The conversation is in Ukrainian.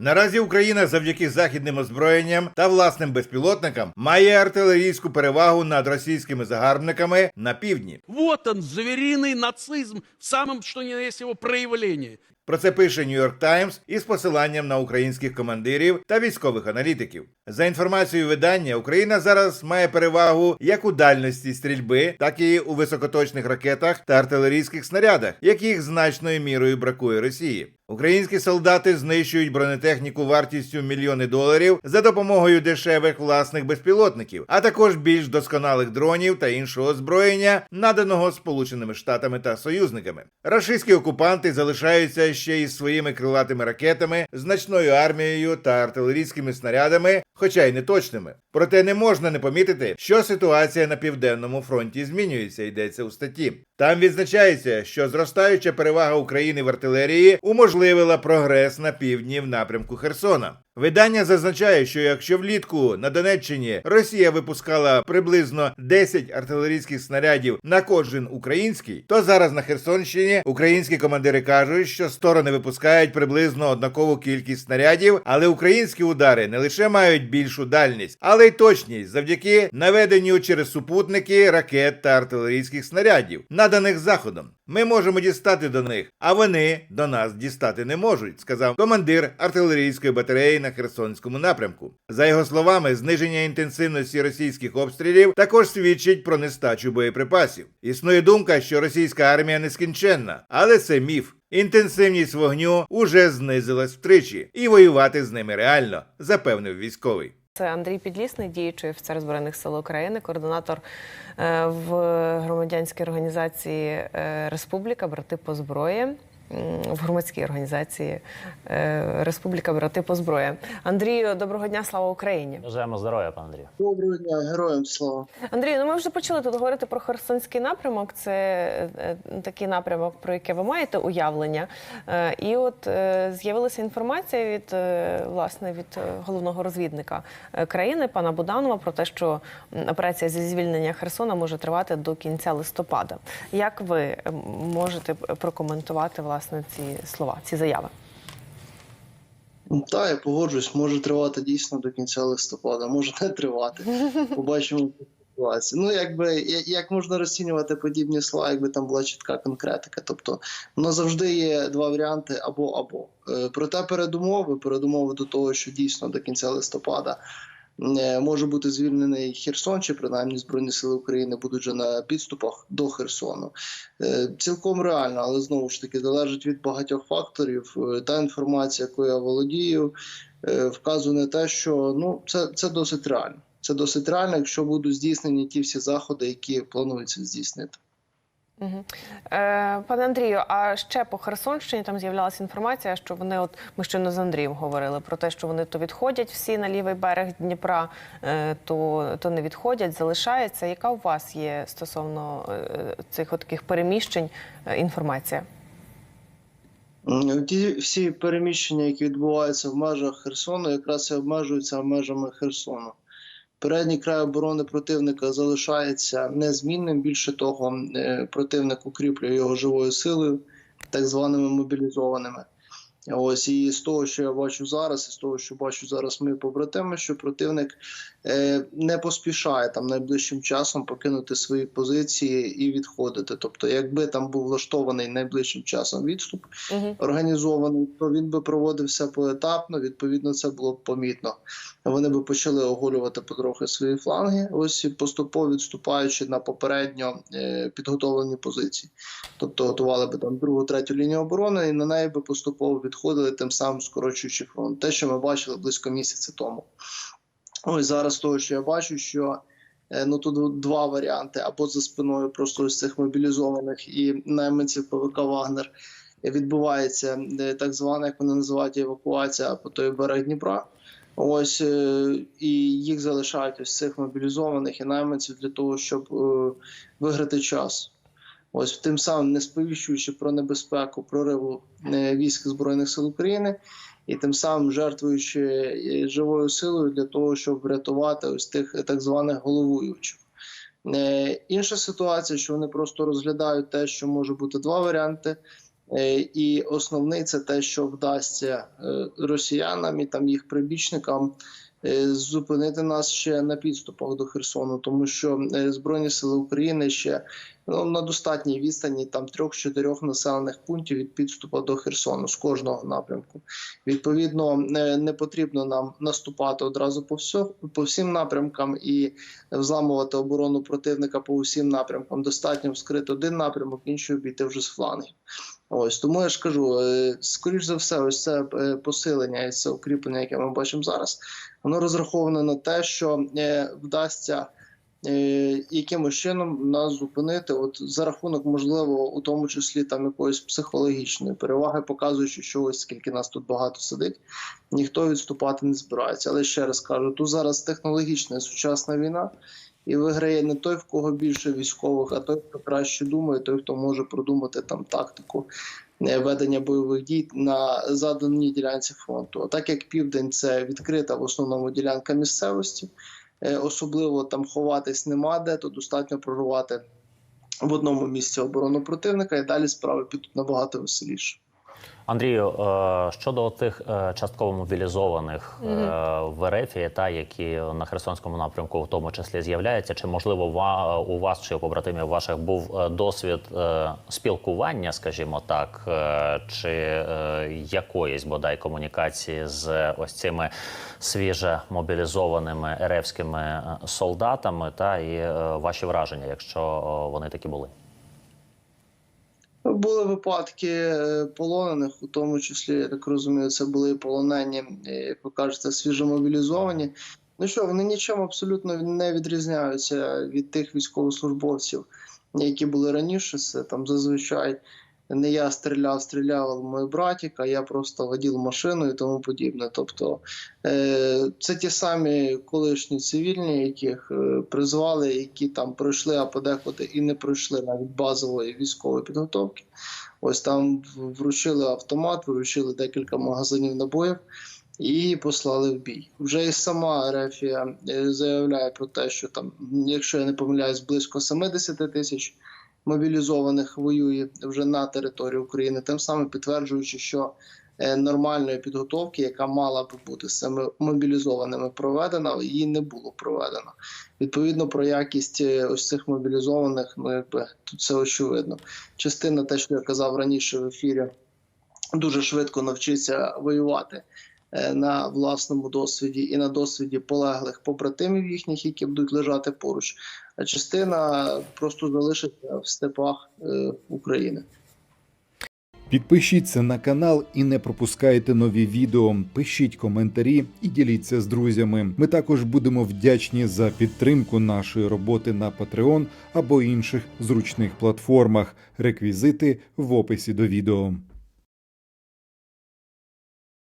Наразі Україна завдяки західним озброєнням та власним безпілотникам має артилерійську перевагу над російськими загарбниками на півдні. Вот он, звериный нацизм в самом, что ни на есть его. Про це пише Нью-Йорк Таймс із посиланням на українських командирів та військових аналітиків. За інформацією видання, Україна зараз має перевагу як у дальності стрільби, так і у високоточних ракетах та артилерійських снарядах, яких значною мірою бракує Росії. Українські солдати знищують бронетехніку вартістю мільйони доларів за допомогою дешевих власних безпілотників, а також більш досконалих дронів та іншого озброєння, наданого Сполученими Штатами та союзниками. Рашистські окупанти залишаються ще із своїми крилатими ракетами, значною армією та артилерійськими снарядами, хоча й не точними. Проте не можна не помітити, що ситуація на південному фронті змінюється, йдеться у статті. Там відзначається, що зростаюча перевага України в артилерії уможливила прогрес на півдні в напрямку Херсона. Видання зазначає, що якщо влітку на Донеччині Росія випускала приблизно 10 артилерійських снарядів на кожен український, то зараз на Херсонщині українські командири кажуть, що сторони випускають приблизно однакову кількість снарядів, але українські удари не лише мають більшу дальність, але й точність завдяки наведенню через супутники ракет та артилерійських снарядів, наданих заходом. Ми можемо дістати до них, а вони до нас дістати не можуть, сказав командир артилерійської батареї на Херсонському напрямку. За його словами, зниження інтенсивності російських обстрілів також свідчить про нестачу боєприпасів. Існує думка, що російська армія нескінченна, але це міф. Інтенсивність вогню уже знизилась втричі, і воювати з ними реально, запевнив військовий. Це Андрій Підлісний, діючий офіцер збройних сил України, координатор е, в громадянській організації е, Республіка Брати по зброї. В громадській організації е, Республіка Брати по зброї. Андрію, доброго дня, слава Україні! Бажаємо здоров'я, пане Андрію. Доброго дня, героям слава. Андрію, ну ми вже почали тут говорити про Херсонський напрямок. Це е, такий напрямок, про який ви маєте уявлення. Е, і от е, з'явилася інформація від е, власне від е, головного розвідника е, країни пана Буданова про те, що операція зі звільнення Херсона може тривати до кінця листопада. Як ви е, можете прокоментувати власне ці слова, ці заяви? Ну, Та, я погоджуюсь, може тривати дійсно до кінця листопада, може не тривати. Побачимо по ситуації. Ну, якби як можна розцінювати подібні слова, якби там була чітка конкретика. Тобто, воно завжди є два варіанти або або. Е, Проте передумови, передумови до того, що дійсно до кінця листопада. Е, Може бути звільнений Херсон, чи принаймні Збройні Сили України будуть вже на підступах до Херсону. Е, Цілком реально, але знову ж таки залежить від багатьох факторів. Е, Та інформація, якою я володію, вказує на те, що ну це, це досить реально. Це досить реально, якщо будуть здійснені ті всі заходи, які планується здійснити. Е, пане Андрію, а ще по Херсонщині там з'являлася інформація, що вони, от ми щойно з Андрієм говорили про те, що вони то відходять всі на лівий берег Дніпра, е, то, то не відходять, залишаються. Яка у вас є стосовно е, цих от таких переміщень інформація? Ті всі переміщення, які відбуваються в межах Херсону, якраз і обмежуються межами Херсону. Передній край оборони противника залишається незмінним. Більше того, е, противник укріплює його живою силою, так званими мобілізованими. Ось і з того, що я бачу зараз, і з того, що бачу зараз мої побратими, що противник не поспішає там найближчим часом покинути свої позиції і відходити. Тобто, якби там був влаштований найближчим часом відступ, Угу. організований, то він би проводився поетапно. Відповідно, це було б помітно. Вони би почали оголювати потрохи свої фланги, ось і поступово відступаючи на попередньо е, підготовлені позиції. Тобто готували би там другу, третю лінію оборони, і на неї би поступово відходили, тим самим скорочуючи фронт. Те, що ми бачили близько місяця тому. Ось зараз того, що я бачу, що е, ну тут два варіанти: або за спиною просто ось цих мобілізованих і найманців ПВК Вагнер відбувається е, так звана, як вони називають евакуація по той берег Дніпра. Ось е, і їх залишають ось цих мобілізованих і найманців для того, щоб виграти час. Ось тим самим не сповіщуючи про небезпеку прориву військ Збройних сил України, і тим самим жертвуючи е, живою силою для того, щоб врятувати ось тих е, так званих головуючих. Е, Інша ситуація, що вони просто розглядають те, що може бути два варіанти. І основний це те, що вдасться росіянам і там їх прибічникам зупинити нас ще на підступах до Херсону, тому що Збройні сили України ще на достатній відстані там трьох-чотирьох населених пунктів від підступу до Херсону з кожного напрямку. Відповідно, не потрібно нам наступати одразу по всьо, по всім напрямкам і взламувати оборону противника по усім напрямкам. Достатньо вскрити один напрямок, інший обійти вже з флангів. Ось тому я ж кажу, е, скоріш за все, ось це е, посилення і це укріплення, яке ми бачимо зараз, воно розраховане на те, що е, вдасться якимось чином нас зупинити, от за рахунок, можливо, у тому числі там якоїсь психологічної переваги, показуючи, що ось скільки нас тут багато сидить, ніхто відступати не збирається. Але ще раз кажу, тут зараз технологічна сучасна війна. І виграє не той, в кого більше військових, а той, хто краще думає, той, хто може продумати там тактику е, ведення бойових дій на заданій ділянці фронту. А так як південь це відкрита в основному ділянка місцевості, е, особливо там ховатись нема де, то достатньо прорвати в одному місці оборону противника, і далі справи підуть набагато веселіше. Андрію, е, щодо тих е, частково мобілізованих е, в РФ, та які на Херсонському напрямку в тому числі з'являються, чи можливо у вас чи у побратимів ваших був досвід спілкування, скажімо так, чи якоїсь бодай комунікації з ось цими свіже мобілізованими РФськими е, солдатами, та і ваші враження, якщо вони такі були? Були випадки е, полонених, у тому числі, я так розумію, це були полонені, е, як ви кажете, свіжомобілізовані. Ну що, вони нічим абсолютно не відрізняються від тих військовослужбовців, які були раніше. Це там зазвичай не я стріляв, стріляв мій братик, а я просто водив машину і тому подібне. Тобто е, це ті самі колишні цивільні, яких е, призвали, які там пройшли, а подекуди і не пройшли навіть базової військової підготовки. Ось там вручили автомат, вручили декілька магазинів набоїв і послали в бій. Вже і сама Рефія е, заявляє про те, що там, якщо я не помиляюсь, близько 70 тисяч мобілізованих воює вже на території України, тим самим підтверджуючи, що е, нормальної підготовки, яка мала би бути цими мобілізованими проведена, її не було проведено. Відповідно про якість е, ось цих мобілізованих, ну якби тут все очевидно. Частина, те, що я казав раніше в ефірі, дуже швидко навчиться воювати на власному досвіді і на досвіді полеглих побратимів їхніх, які будуть лежати поруч. А частина просто залишиться в степах е, України. Підпишіться на канал і не пропускайте нові відео. Пишіть коментарі і діліться з друзями. Ми також будемо вдячні за підтримку нашої роботи на Patreon або інших зручних платформах. Реквізити в описі до відео.